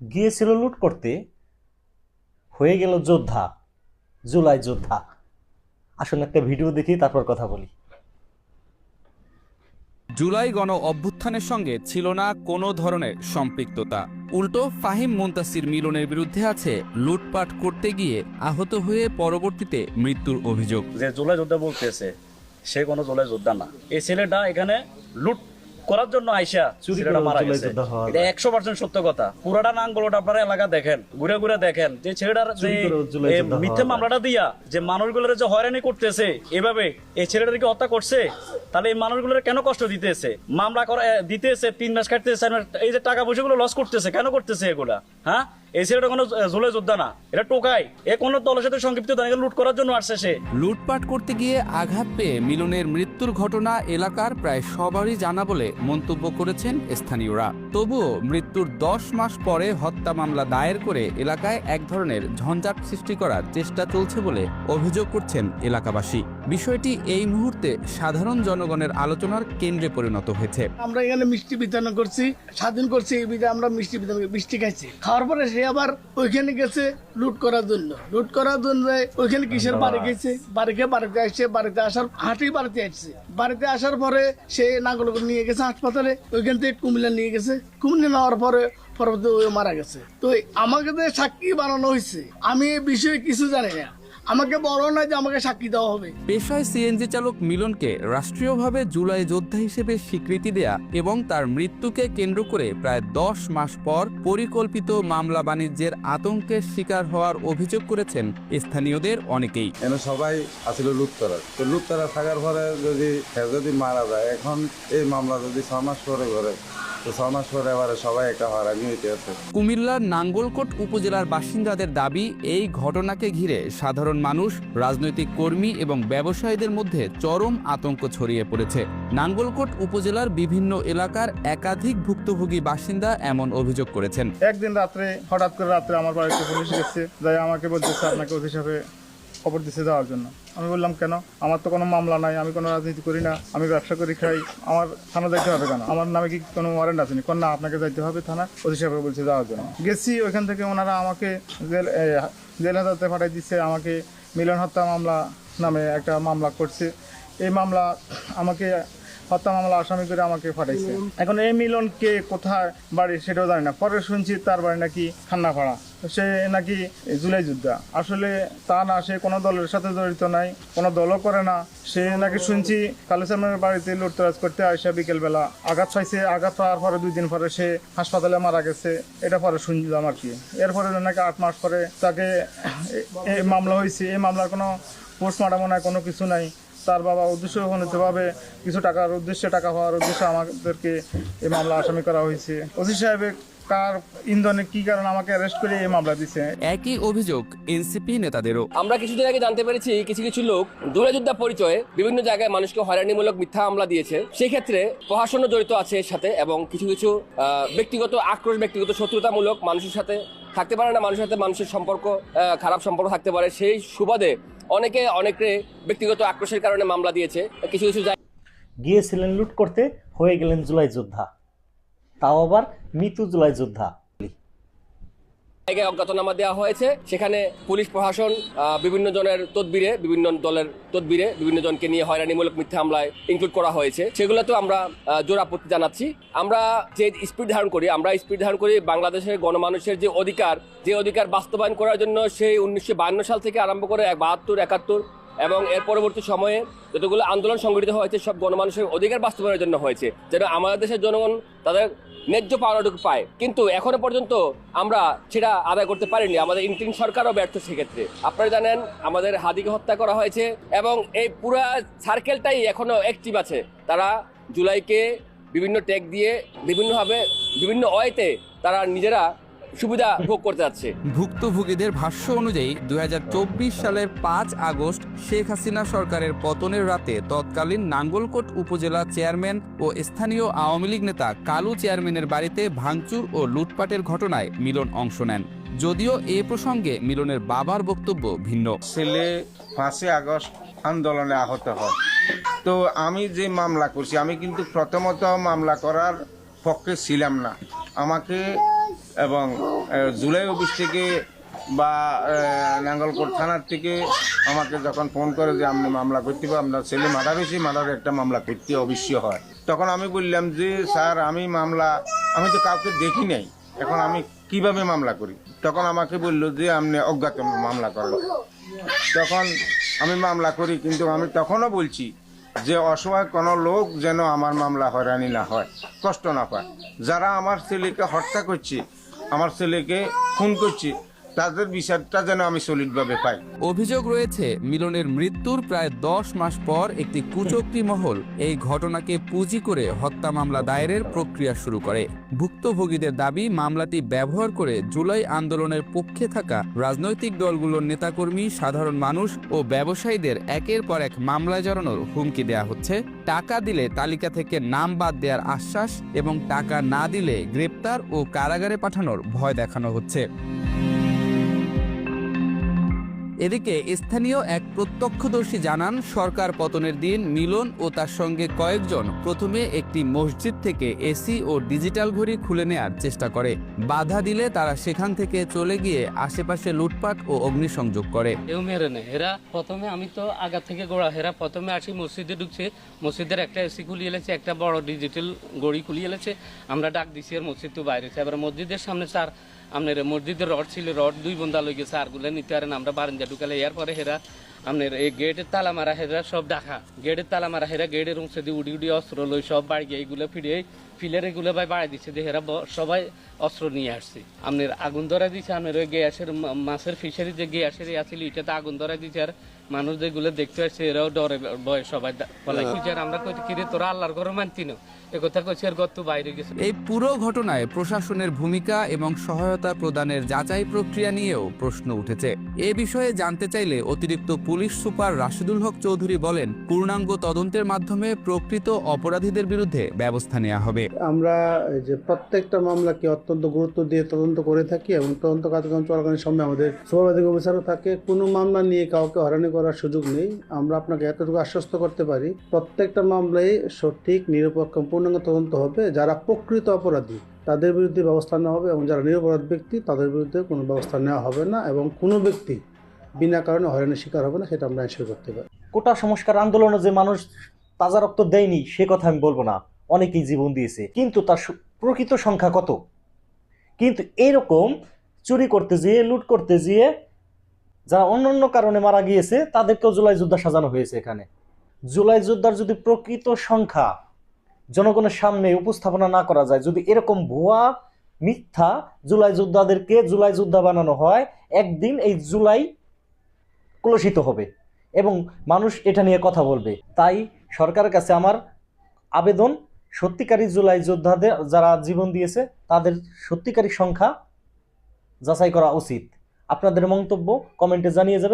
গিয়েছিল লুট করতে হয়ে গেল যোদ্ধা জুলাই যোদ্ধা। আসুন একটা ভিডিও দেখি তারপর কথা বলি। জুলাই গণ অভ্যুত্থানের সঙ্গে ছিল না কোনো ধরনের সম্পৃক্ততা। উল্টো ফাহিম মুন্তাসির মিলনের বিরুদ্ধে আছে লুটপাট করতে গিয়ে আহত হয়ে পরবর্তীতে মৃত্যুর অভিযোগ। যে জুলাই যোদ্ধা বলতেছে সে কোনো জুলাই যোদ্ধা না। এই ছেলেটা এখানে লুট করার জন্য আইসা চুরি ছেলেটা করে মারা গেছে। এটা একশো পার্সেন্ট সত্য কথা। পুরাটা নাঙ্গলটা আপনারা এলাকা দেখেন ঘুরে ঘুরে দেখেন। যে ছেলেটার যে মিথ্যে মামলাটা দিয়া যে মানুষগুলোর যে হয়রানি করতেছে এভাবে এই ছেলেটাকে হত্যা করছে তাহলে এই মানুষগুলোর কেন কষ্ট দিতেছে? মামলা করা দিতেছে তিন মাস কাটতেছে এই যে টাকা পয়সাগুলো লস করতেছে কেন করতেছে এগুলা? হ্যাঁ? এই ছেলেটা কোনো জুলাই যোদ্ধা না। এটা টোকাই। এ কোনো দলের সাথে সংক্ষিপ্ত লুট করার জন্য আসছে সে। লুটপাট করতে গিয়ে আঘাত পেয়ে মিলনের মৃত্যুর ঘটনা এলাকার প্রায় সবারই জানা বলে মন্তব্য করেছেন স্থানীয়রা। তবুও মৃত্যুর দশ মাস পরে হত্যা মামলা দায়ের করে এলাকায় এক ধরনের ঝঞ্ঝাট সৃষ্টি করার চেষ্টা চলছে বলে অভিযোগ করছেন এলাকাবাসী। বিষয়টি এই মুহূর্তে সাধারণ জনগণের আলোচনার কেন্দ্রে পরিণত হয়েছে। আমরা এখানে মিষ্টি বিতরণ করছি স্বাধীন করছি এই বিধে আমরা মিষ্টি বিতরণ মিষ্টি খাইছি। খাওয়ার পরে সে আবার ওইখানে গেছে লুট করার জন্য। লুট করার জন্য ওইখানে কিসের বাড়ি গেছে? বাড়িকে বাড়িতে আসছে বাড়িতে আসার হাঁটি বাড়িতে আসছে। বাড়িতে আসার পরে সে নাগল নিয়ে গেছে হাসপাতালে ওইখান থেকে কুমিল্লা নিয়ে গেছে। কুমিল্লা নেওয়ার পরে পরবর্তী মারা গেছে। তো আমাকে সাক্ষী বানানো হয়েছে আমি এই বিষয়ে কিছু জানি না। আমাকে বড় না যে আমাকে সাক্ষী দেওয়া হবে। পেশায় সিএনজি চালক মিলনকে রাষ্ট্রীয়ভাবে জুলাই যোদ্ধা হিসেবে স্বীকৃতি দেয়া এবং তার মৃত্যুকে কেন্দ্র করে প্রায় দশ মাস পর পরিকল্পিত মামলা বাণিজ্যের আতঙ্কের শিকার হওয়ার অভিযোগ করেছেন স্থানীয়দের অনেকেই। এন সবাই আসলে লুটতরা তো লুটতরা থাকার পরে যদি যদি মারা যায় এখন এই মামলা যদি ছ মাস পরে করে তো ছ মাস পরে এবারে সবাই একটা হয়রানি হইতে আছে কুমিল্লার নাঙ্গলকোট উপজেলার বাসিন্দাদের দাবি এই ঘটনাকে ঘিরে সাধারণ মানুষ রাজনৈতিক কর্মী এবং ব্যবসায়ীদের মধ্যে চরম আতঙ্ক ছড়িয়ে পড়েছে। নাঙ্গলকোট উপজেলার বিভিন্ন এলাকার একাধিক ভুক্তভোগী বাসিন্দা এমন অভিযোগ করেছেন। একদিন রাত্রে হঠাৎ করে রাত্রে আমার বাড়িতে পুলিশ গেছে যাই আমাকে বলতেছে আপনাকে অফিসারে খবর দিতে যাওয়ার জন্য। আমি বললাম, কেন? আমার তো কোনো মামলা নাই, আমি কোনো রাজনীতি করি না, আমি ব্যবসা করি, খাই। আমার থানা যাইতে হবে কেন? আমার নামে কি কোনো ওয়ারেন্ট আছে কোন না আপনাকে যাইতে হবে থানা অফিস সাহেবকে বলছে যাওয়ার জন্য। গেছি, ওইখান থেকে ওনারা আমাকে জেল জেল হাজারতে পাঠাই দিচ্ছে আমাকে মিলন হত্যা মামলা নামে একটা মামলা করছে। এই মামলা আমাকে হত্যা মামলা আসামি করে আমাকে পাঠাইছে। এখন এই মিলন কে কোথায় বাড়ি সেটাও জানি না। পরে শুনছি তার বাড়ি নাকি খান্নাপাড়া। সে নাকি জুলাই যোদ্ধা। আসলে তা না, সে কোনো দলের সাথে জড়িত নাই, কোনো দলও করে না। সে নাকি শুনছি কালুসামের বাড়িতে লুটতরাজ করতে আসে বিকেলবেলা। আঘাত পাইছে, আঘাত পাওয়ার পরে দুই দিন পরে সে হাসপাতালে মারা গেছে। এটা পরে শুনলাম আর কি। এরপরে নাকি আট মাস পরে তাকে মামলা হয়েছে। এই মামলার কোনো পোস্টমর্টমও নাই, কোনো কিছু নাই। তার বাবা উদ্দেশ্য ভাবে কিছু টাকার উদ্দেশ্যে টাকা হওয়ার উদ্দেশ্যে আমাদেরকে এই মামলা আসামি করা হয়েছে। ওসি সাহেবের কার ইন্ধনে কি কারণে আমাকে অ্যারেস্ট করে এই মামলা দিছে? একই অভিযোগ এনসিপি নেতাদেরও। আমরা কিছুদিন আগে জানতে পেরেছি কিছু কিছু লোক দূরযোদ্ধা পরিচয়ে বিভিন্ন জায়গায় মানুষকে হয়রানিমূলক মিথ্যা হামলা দিয়েছে। সেই ক্ষেত্রে প্রশাসনও জড়িত আছে এর সাথে এবং কিছু কিছু ব্যক্তিগত আক্রোশ ব্যক্তিগত শত্রুতামূলক মানুষের সাথে থাকতে পারে না। মানুষের সাথে মানুষের সম্পর্ক খারাপ সম্পর্ক থাকতে পারে। সেই সুবাদে অনেকে অনেকে ব্যক্তিগত আক্রোশের কারণে মামলা দিয়েছে। কিছু কিছু গিয়েছিলেন লুট করতে, হয়ে গেলেন জুলাই যোদ্ধা। তাও আবার মৃত্যু জুলাই যোদ্ধা। জায়গায় অজ্ঞাতনামা দেওয়া হয়েছে। সেখানে পুলিশ প্রশাসন বিভিন্ন জনের তদবিরে, বিভিন্ন দলের তদবিরে বিভিন্ন জনকে নিয়ে হয়রানিমূলক মিথ্যা হামলায় ইনক্লুড করা হয়েছে। সেগুলোতেও আমরা জোর আপত্তি জানাচ্ছি। আমরা যে স্পিড ধারণ করি, আমরা স্পিড ধারণ করি বাংলাদেশের গণমানুষের যে অধিকার যে অধিকার বাস্তবায়ন করার জন্য সেই উনিশশো বায়ান্ন সাল থেকে আরম্ভ করে বাহাত্তর, একাত্তর এবং এর পরবর্তী সময়ে যতগুলো আন্দোলন সংগঠিত হয়েছে, সব গণমানুষের অধিকার বাস্তবায়নের জন্য হয়েছে, যেটা আমাদের দেশের জনগণ তাদের ন্যায্য পাওনাটুকু পায়। কিন্তু এখনও পর্যন্ত আমরা সেটা আদায় করতে পারিনি। আমাদের ইন্টিন সরকারও ব্যর্থ সেক্ষেত্রে। আপনারা জানেন, আমাদের হাদিকে হত্যা করা হয়েছে এবং এই পুরা সার্কেলটাই এখনও অ্যাক্টিভ আছে। তারা জুলাইকে বিভিন্ন ট্যাগ দিয়ে বিভিন্নভাবে, বিভিন্ন ওয়েতে তারা নিজেরা সুবিধা ভোগ করতে যাচ্ছে। ভুক্তভোগীদের ভাষ্য অনুযায়ী দু হাজার চব্বিশ সালের পাঁচ আগস্ট শেখ হাসিনা সরকারের পতনের রাতে তৎকালীন নাঙ্গলকোট উপজেলা চেয়ারম্যান ও স্থানীয় আওয়ামী লীগ নেতা কালু চেয়ারম্যানের বাড়িতে ভাঙচুর ও লুটপাটের ঘটনায় মিলন অংশ নেন। যদিও এ প্রসঙ্গে মিলনের বাবার বক্তব্য ভিন্ন। ছেলে পাঁচই আগস্ট আন্দোলনে আহত হয়। তো আমি যে মামলা করছি আমি কিন্তু প্রথমত মামলা করার পক্ষে ছিলাম না। আমাকে এবং জুলাই অফিস থেকে বা নাঙ্গলকোট থানার থেকে আমাকে যখন ফোন করে যে আপনি মামলা করতে পারেন আপনার ছেলে মার্ডার হয়েছে মার্ডার একটা মামলা করতে অবশ্যই হয়। তখন আমি বললাম যে, স্যার, আমি মামলা, আমি তো কাউকে দেখি নাই, এখন আমি কীভাবে মামলা করি? তখন আমাকে বলল যে, আপনি অজ্ঞাত মামলা করল তখন আমি মামলা করি, কিন্তু আমি তখনও বলছি যে, অসহায় কোনো লোক যেন আমার মামলা হয়রানি না হয়, কষ্ট না পায়। যারা আমার ছেলেকে হত্যা করছে আমার ছেলেকে খুন করছে। তাদের বিচারটা যেন আমি সলিডভাবে পাই। অভিযোগ রয়েছে, মিলনের মৃত্যুর প্রায় দশ মাস পর একটি কুচক্রী মহল এই ঘটনাকে পুঁজি করে হত্যা মামলা দায়েরের প্রক্রিয়া শুরু করে। ভুক্তভোগীদের দাবি, মামলাটি ব্যবহার করে জুলাই আন্দোলনের পক্ষে থাকা রাজনৈতিক দলগুলোর নেতাকর্মী, সাধারণ মানুষ ও ব্যবসায়ীদের একের পর এক মামলায় জড়ানোর হুমকি দেয়া হচ্ছে। টাকা দিলে তালিকা থেকে নাম বাদ দেওয়ার আশ্বাস এবং টাকা না দিলে গ্রেপ্তার ও কারাগারে পাঠানোর ভয় দেখানো হচ্ছে। এদিকে স্থানীয় এক প্রত্যক্ষদর্শী জানান, সরকার পতনের দিন মিলন ও তার সঙ্গে কয়েকজন প্রথমে একটি মসজিদ থেকে এসি ও ডিজিটাল ঘড়ি খুলে নেয়ার চেষ্টা করে। বাধা দিলে তারা সেখান থেকে চলে গিয়ে আশেপাশে লুটপাট ও অগ্নিসংযোগ করে। কেউ মেরে নেই এরা প্রথমে, আমি তো আগা থেকে গোড়া, হেরা প্রথমে আসি মসজিদে ঢুকছে। মসজিদের একটা এসি খুলিয়ে এলেছে, একটা বড় ডিজিটাল গড়ি খুলিয়ে এলেছে। আমরা ডাক দিছি আর মসজিদ তো বাইরে এবার মসজিদের সামনে স্যার আপনার মসজিদের রড ছিল, রড দুই বন্ধা লই গেছে, আরগুলো নিতে পারেন আমরা বারান্দা ঢুকালে। এর পরে হেরা আপনার এই গেটের তালা মারা হেরা সব ডাকা গেটের তালা মারা হেরা গেটের উঁচে দিয়ে উডি উডি অস্ত্র লই সব বাড়ি গিয়ে এইগুলো ফিরে ফিলের এগুলো ভাই বাড়াই দিচ্ছে যে হেরা সবাই অস্ত্র নিয়ে আসছে। আপনার আগুন ধরা দিচ্ছে আপনার ওই গ্যাসের মাছের ফিশারি যে গ্যাসের আছিল এটাতে আগুন ধরা দিচ্ছে আর মানুষ যেগুলো দেখতে আসছে এরাও ডরে ভয়ে সবাই দা- আর আমরা কইতে কিরে তোরা আল্লাহর ঘরে মানতি না? কথা কইছি আর গত বাইরে গেছে। এই পুরো ঘটনায় প্রশাসনের ভূমিকা এবং সহায়তা প্রদানের যাচাই প্রক্রিয়া নিয়েও প্রশ্ন উঠেছে। এ বিষয়ে জানতে চাইলে অতিরিক্ত পুলিশ সুপার রাশিদুল হক চৌধুরী বলেন পূর্ণাঙ্গ তদন্তের মাধ্যমে প্রকৃত অপরাধীদের বিরুদ্ধে ব্যবস্থা নেওয়া হবে। আমরা যে প্রত্যেকটা মামলাকে অত্যন্ত গুরুত্ব দিয়ে তদন্ত করে থাকি এবং তদন্ত কার্যক্রম চলাকালীন সময় আমাদের সুপারভাইজিং অফিসারও থাকে। কোনো মামলা নিয়ে কাউকে হয়রানি করার সুযোগ নেই। আমরা আপনাকে এতটুকু আশ্বস্ত করতে পারি, প্রত্যেকটা মামলায় সঠিক, নিরপেক্ষ, পূর্ণাঙ্গ তদন্ত হবে। যারা প্রকৃত অপরাধী, তাদের বিরুদ্ধে ব্যবস্থা নেওয়া হবে এবং যারা নিরপরাধ ব্যক্তি, তাদের বিরুদ্ধে কোনো ব্যবস্থা নেওয়া হবে না এবং কোনো ব্যক্তি বিনা কারণে হয়রানির শিকার হবে না, সেটা আমরা করতে পারি। কোটা সংস্কার আন্দোলনে যে মানুষ তাজা রক্ত দেয়নি, সে কথা আমি বলব না। অনেকেই জীবন দিয়েছে, কিন্তু তার প্রকৃত সংখ্যা কত? কিন্তু এরকম চুরি করতে যেয়ে, লুট করতে যেয়ে যারা অন্য অন্য কারণে মারা গিয়েছে, তাদেরকেও জুলাই যোদ্ধা সাজানো হয়েছে এখানে। জুলাই যোদ্ধার যদি প্রকৃত সংখ্যা জনগণের সামনে উপস্থাপনা না করা যায়, যদি এরকম ভুয়া, মিথ্যা জুলাই যোদ্ধাদেরকে জুলাই যোদ্ধা বানানো হয়, একদিন এই জুলাই কলুষিত হবে এবং মানুষ এটা নিয়ে কথা বলবে। তাই সরকারের কাছে আমার আবেদন সত্যিকারী জুলাই যোদ্ধাদের যারা জীবন দিয়েছে, তাদের সত্যিকারী সংখ্যা যাচাই করা উচিত। আপনাদের মন্তব্য কমেন্টে জানিয়ে যাবেন।